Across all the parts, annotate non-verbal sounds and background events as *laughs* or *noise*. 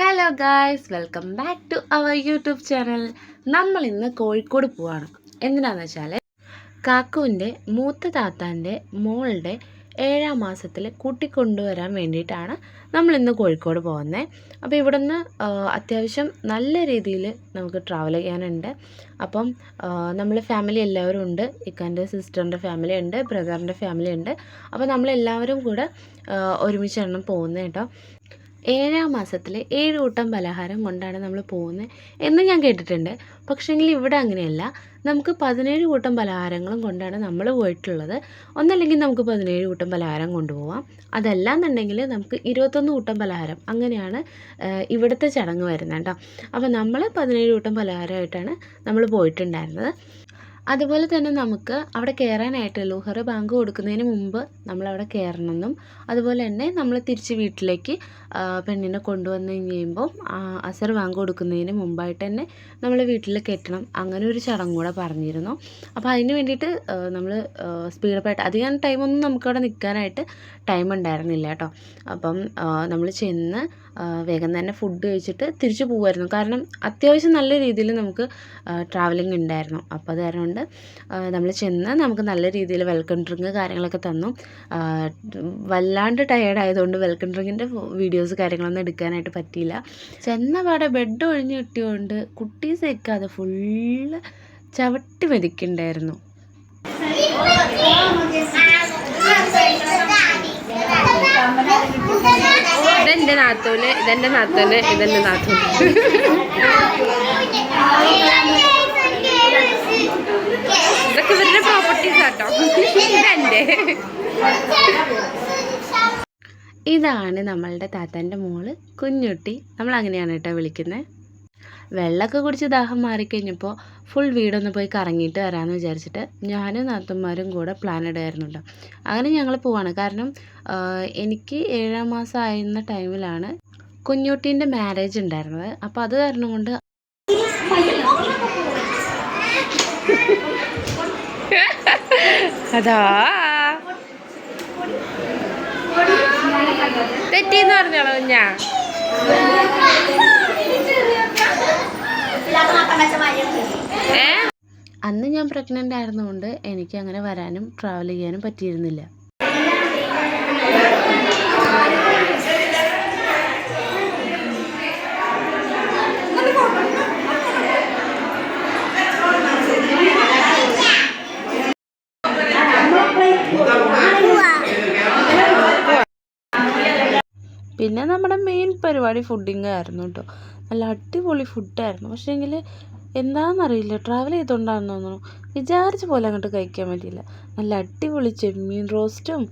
Hello guys welcome back to our YouTube channel നമ്മൾ ഇന്ന് കോഴിക്കോട് പോവാണ്. എന്തിനാന്ന് വെച്ചാൽ കാക്കുവിന്റെ മൂത്ത താത്താന്റെ മോളുടെ ഏഴാം മാസത്തിൽ കൂട്ടിക്കൊണ്ടുവരാൻ വേണ്ടിയിട്ടാണ് നമ്മൾ ഇന്ന് കോഴിക്കോട് പോകുന്നത് അപ്പോൾ ഇവിടുന്ന് അത്യാവശ്യം നല്ല രീതിയിൽ നമുക്ക് ട്രാവൽ ചെയ്യാനുണ്ട്. അപ്പം നമ്മൾ ഫാമിലി എല്ലാവരും ഉണ്ട്. ഇക്കാന്റെ സിസ്റ്ററിന്റെ ഫാമിലി ഉണ്ട് ബ്രദറിന്റെ ഫാമിലി ഉണ്ട്. അപ്പോൾ നമ്മളെല്ലാവരും കൂടെ ഒരുമിച്ചാണ് പോകുന്നത് കേട്ടോ. ഏഴാം മാസത്തിൽ ഏഴ് കൂട്ടം പലഹാരം കൊണ്ടാണ് നമ്മൾ പോകുന്നത് എന്ന് ഞാൻ കേട്ടിട്ടുണ്ട്. പക്ഷേങ്കിൽ ഇവിടെ അങ്ങനെയല്ല. നമുക്ക് പതിനേഴ് കൂട്ടം പലഹാരങ്ങളും കൊണ്ടാണ് നമ്മൾ പോയിട്ടുള്ളത്. ഒന്നല്ലെങ്കിൽ നമുക്ക് പതിനേഴ് കൂട്ടം പലഹാരം കൊണ്ടുപോവാം. അതല്ല എന്നുണ്ടെങ്കിൽ നമുക്ക് ഇരുപത്തൊന്ന് കൂട്ടം പലഹാരം അങ്ങനെയാണ് ഇവിടുത്തെ ചടങ്ങ് വരുന്നത് കേട്ടോ. അപ്പോൾ നമ്മൾ പതിനേഴ് കൂട്ടം പലഹാരമായിട്ടാണ് നമ്മൾ പോയിട്ടുണ്ടായിരുന്നത്. അതുപോലെ തന്നെ നമുക്ക് അവിടെ കയറാനായിട്ട് ലുഹർ ബാങ്ക് കൊടുക്കുന്നതിന് മുമ്പ് നമ്മളവിടെ കയറണമെന്നും അതുപോലെ തന്നെ നമ്മൾ തിരിച്ച് വീട്ടിലേക്ക് പെണ്ണിനെ കൊണ്ടുവന്ന് കഴിയുമ്പോൾ അസർ ബാങ്ക് കൊടുക്കുന്നതിന് മുമ്പായിട്ട് തന്നെ നമ്മൾ വീട്ടിൽ കെട്ടണം അങ്ങനെ ഒരു ചടങ്ങ് കൂടെ പറഞ്ഞിരുന്നു. അപ്പോൾ അതിന് വേണ്ടിയിട്ട് നമ്മൾ സ്പീഡപ്പായിട്ട് അധികം ടൈമൊന്നും നമുക്കവിടെ നിൽക്കാനായിട്ട് ടൈം ഉണ്ടായിരുന്നില്ല കേട്ടോ. അപ്പം നമ്മൾ ചെന്ന് വേഗം തന്നെ ഫുഡ് കഴിച്ചിട്ട് തിരിച്ചു പോകുമായിരുന്നു കാരണം അത്യാവശ്യം നല്ല രീതിയിൽ നമുക്ക് ട്രാവലിംഗ് ഉണ്ടായിരുന്നു. അപ്പോൾ അത് കാരണം കൊണ്ട് നമ്മൾ ചെന്ന് നമുക്ക് നല്ല രീതിയിൽ വെൽക്കം ഡ്രിങ്ക് കാര്യങ്ങളൊക്കെ തന്നു. വല്ലാണ്ട് ടയേർഡ് ആയതുകൊണ്ട് വെൽക്കം ഡ്രിങ്കിന്റെ വീഡിയോസ് കാര്യങ്ങളൊന്നും എടുക്കാനായിട്ട് പറ്റിയില്ല. ചെന്ന പാടെ ബെഡ് ഒഴിഞ്ഞ് കിട്ടിയോണ്ട് കുട്ടീസൊക്കെ അത് ഫുള്ള് ചവിട്ടി മെതിക്കുന്നുണ്ടായിരുന്നു ഇതെന്റെ നാത്തോൽ ഇതെന്റെ നാത്തോൽ ഇതെന്റെ നാത്തൂന് *laughs* ഇതൊക്കെ ഇവരുടെ പ്രോപ്പർട്ടീസ് ആട്ടോ ഇതെന്റെ ഇതാണ് നമ്മളുടെ താത്താന്റെ മോൾ കുഞ്ഞുട്ടി. നമ്മൾ അങ്ങനെയാണ് കേട്ടോ വിളിക്കുന്നത് വെള്ളമൊക്കെ കുടിച്ച് ദാഹം മാറിക്കഴിഞ്ഞപ്പോൾ ഫുൾ വീടൊന്ന് പോയി കറങ്ങിയിട്ട് വരാമെന്ന് വിചാരിച്ചിട്ട് ഞാനും നാത്തന്മാരും കൂടെ പ്ലാൻ ഇടായിരുന്നു കേട്ടോ അങ്ങനെ ഞങ്ങൾ പോവാണ്. കാരണം എനിക്ക് ഏഴാം മാസം ആയിരുന്ന ടൈമിലാണ് കുഞ്ഞുട്ടീന്റെ മാരേജ് ഉണ്ടായിരുന്നത്. അപ്പോൾ അത് കാരണം കൊണ്ട് *laughs* അതാ തെറ്റിന്ന് പറഞ്ഞോളൂ ഞാൻ? അന്ന് ഞാൻ പ്രഗ്നന്റ് ആയിരുന്നുകൊണ്ട് എനിക്ക് അങ്ങനെ വരാനും ട്രാവൽ ചെയ്യാനും പറ്റിയിരുന്നില്ല. പിന്നെ നമ്മുടെ മെയിൻ പരിപാടി ഫുഡിങ് ആയിരുന്നു കേട്ടോ നല്ല അടിപൊളി ഫുഡായിരുന്നു പക്ഷേങ്കിൽ എന്താണെന്നറിയില്ല ട്രാവൽ ചെയ്തുകൊണ്ടാണെന്ന് തോന്നുന്നു. വിചാരിച്ച പോലെ അങ്ങോട്ട് കഴിക്കാൻ പറ്റിയില്ല. നല്ല അടിപൊളി ചെമ്മീൻ റോസ്റ്റും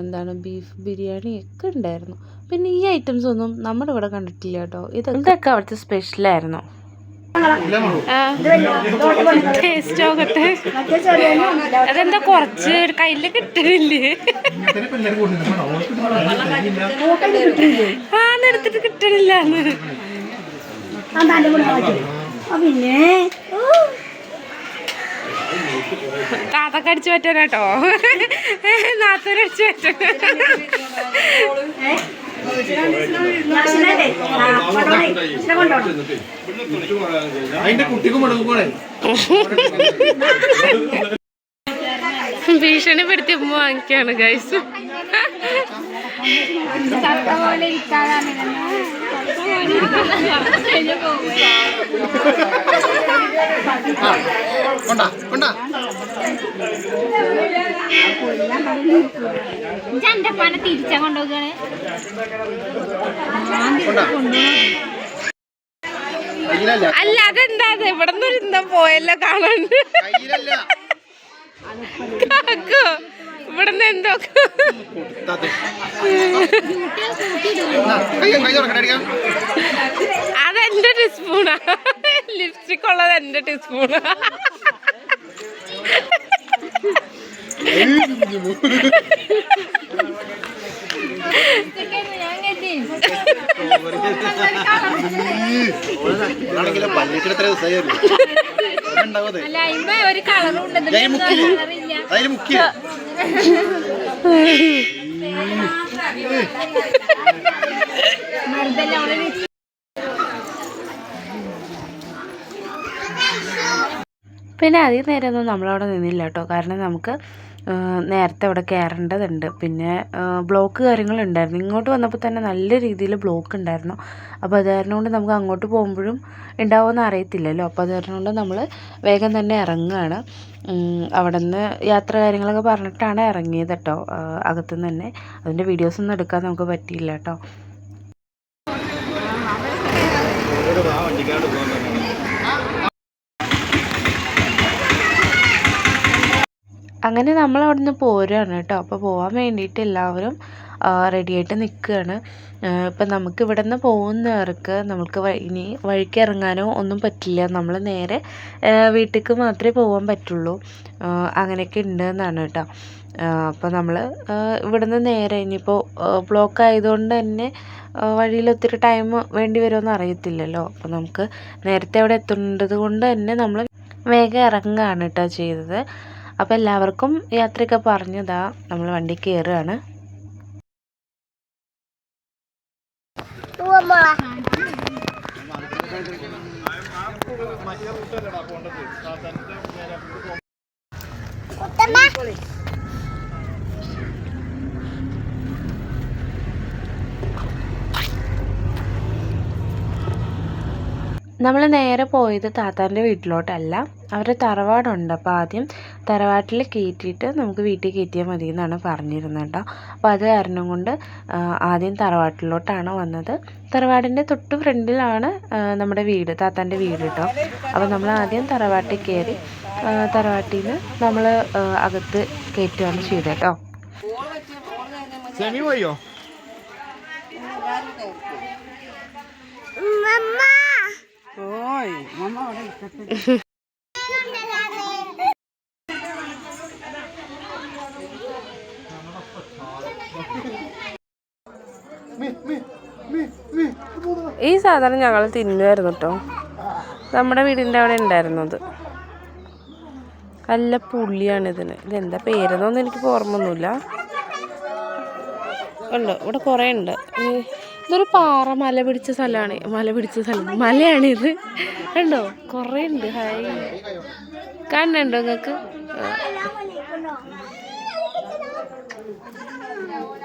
എന്താണ് ബീഫ് ബിരിയാണി ഒക്കെ ഉണ്ടായിരുന്നു. പിന്നെ ഈ ഐറ്റംസ് ഒന്നും നമ്മുടെ ഇവിടെ കണ്ടിട്ടില്ല കേട്ടോ ഇതൊക്കെ അവിടുത്തെ സ്പെഷ്യലായിരുന്നു ടേസ്റ്റ് ആകട്ടെ അതെന്താ കുറച്ച് കയ്യിൽ കിട്ടണില്ലേ? ആ എടുത്തിട്ട് കിട്ടണില്ല പിന്നെ? താത്തൊക്കെ അടിച്ചു പറ്റാനാട്ടോ. നാത്തൂരടിച്ചു പറ്റാൻ അതിന്റെ കുട്ടിക്ക് മുടങ്ങുമ്പോഴേ ഭീഷണിപ്പെടുത്തി ഉമ്മ വാങ്ങിക്കാണ് ഗൈസ് കൊണ്ടാ കൊണ്ടാ. എന്റെ പണ തിരിച്ചാ കൊണ്ടുപോകാണ് അല്ല അതെന്താ അത് ഇവിടെ നിന്ന് എന്താ പോയല്ലോ കാണാണ്ട് കാക്കോ ഇവിടെ നിന്ന് എന്തോ അതെന്റെ ടീസ്പൂണാ ലിപ്സ്റ്റിക് ഉള്ളത് എന്റെ ടീസ്പൂണാ പിന്നെ അധികം നേരമൊന്നും നമ്മളവിടെ നിന്നില്ല കേട്ടോ. കാരണം നമുക്ക് നേരത്തെ അവിടെ കയറേണ്ടതുണ്ട് പിന്നെ ബ്ലോക്ക് കാര്യങ്ങളുണ്ടായിരുന്നു. ഇങ്ങോട്ട് വന്നപ്പോൾ തന്നെ നല്ല രീതിയിൽ ബ്ലോക്ക് ഉണ്ടായിരുന്നു. അപ്പോൾ അത് കാരണം കൊണ്ട് നമുക്ക് അങ്ങോട്ട് പോകുമ്പോഴും ഉണ്ടാവുമെന്ന് അറിയത്തില്ലല്ലോ. അപ്പോൾ അത് കാരണം കൊണ്ട് നമ്മൾ വേഗം തന്നെ ഇറങ്ങുകയാണ്. അവിടെ നിന്ന് യാത്ര കാര്യങ്ങളൊക്കെ പറഞ്ഞിട്ടാണ് ഇറങ്ങിയത് കേട്ടോ. അകത്തുനിന്ന് തന്നെ. അതിന്റെ വീഡിയോസൊന്നും എടുക്കാൻ നമുക്ക് പറ്റിയില്ല കേട്ടോ. അങ്ങനെ നമ്മൾ അവിടെ നിന്ന് പോരുകയാണ് കേട്ടോ. അപ്പോൾ പോകാൻ വേണ്ടിയിട്ട് എല്ലാവരും റെഡിയായിട്ട് നിൽക്കുകയാണ് ഇപ്പം നമുക്ക് ഇവിടെ നിന്ന് പോകുന്നവർക്ക് നമുക്ക് ഇനി വഴിക്ക് ഇറങ്ങാനോ ഒന്നും പറ്റില്ല. നമ്മൾ നേരെ വീട്ടിലേക്ക് മാത്രമേ പോകാൻ പറ്റുള്ളൂ. അങ്ങനെയൊക്കെ ഉണ്ട് എന്നാണ് കേട്ടോ അപ്പോൾ നമ്മൾ ഇവിടെ നിന്ന് നേരെ ഇനിയിപ്പോൾ ബ്ലോക്ക് ആയതുകൊണ്ട് തന്നെ വഴിയിൽ ഒത്തിരി ടൈം വേണ്ടി വരുമെന്ന് അറിയത്തില്ലല്ലോ. അപ്പോൾ നമുക്ക് നേരത്തെ അവിടെ എത്തേണ്ടത് കൊണ്ട് തന്നെ നമ്മൾ വേഗം ഇറങ്ങുകയാണ് കേട്ടോ ചെയ്തത്. അപ്പോൾ എല്ലാവർക്കും യാത്രയൊക്കെ പറഞ്ഞതാ. നമ്മൾ വണ്ടി കയറുകയാണ് നമ്മൾ നേരെ പോയത് താത്താന്റെ വീട്ടിലോട്ടല്ല. അവരുടെ തറവാടുണ്ട്. അപ്പോൾ ആദ്യം തറവാട്ടിൽ കയറ്റിയിട്ട് നമുക്ക് വീട്ടിൽ കയറ്റിയാൽ മതി എന്നാണ് പറഞ്ഞിരുന്നത് കേട്ടോ. അപ്പോൾ അത് കാരണം കൊണ്ട് ആദ്യം തറവാട്ടിലോട്ടാണ് വന്നത്. തറവാടിന്റെ തൊട്ട് ഫ്രണ്ടിലാണ് നമ്മുടെ വീട് താത്താന്റെ വീട് കേട്ടോ. അപ്പോൾ നമ്മൾ ആദ്യം തറവാട്ടിൽ കയറി തറവാട്ടിൽ നിന്ന് നമ്മൾ അകത്ത് കയറ്റുകയാണ് ചെയ്തത് കേട്ടോ. സെമി പോയോ? *laughs* ഈ സാധനം ഞങ്ങൾ തിന്നുമായിരുന്നു കേട്ടോ. നമ്മുടെ വീടിന്റെ അവിടെ ഉണ്ടായിരുന്നത്. നല്ല പുള്ളിയാണ് ഇതിന്. ഇതെന്താ പേരെന്നൊന്നും എനിക്ക് ഓർമ്മയൊന്നുമില്ല. ഉണ്ട്? ഇവിടെ കുറേ ഉണ്ട്. ഇതൊരു പാറ മല പിടിച്ച സ്ഥലമാണ്. മല പിടിച്ച സ്ഥലം. മലയാണിത് കണ്ടോ? കുറേ ഉണ്ട്. ഹായ്. കണ്ടുണ്ടോ നിങ്ങൾക്ക്?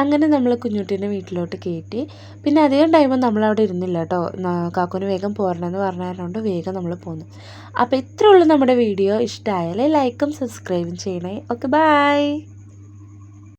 അങ്ങനെ നമ്മൾ കുഞ്ഞുട്ടീന്റെ വീട്ടിലോട്ട് കയറ്റി. പിന്നെ അധികം ടൈമും നമ്മളവിടെ ഇരുന്നില്ല കേട്ടോ കാക്കുന് വേഗം പോരണമെന്ന് പറഞ്ഞതുകൊണ്ട് വേഗം നമ്മൾ പോന്നു. അപ്പോൾ ഇത്രയുള്ളൂ നമ്മുടെ വീഡിയോ. ഇഷ്ടമായാൽ ലൈക്കും സബ്സ്ക്രൈബും ചെയ്യണേ. Okay bye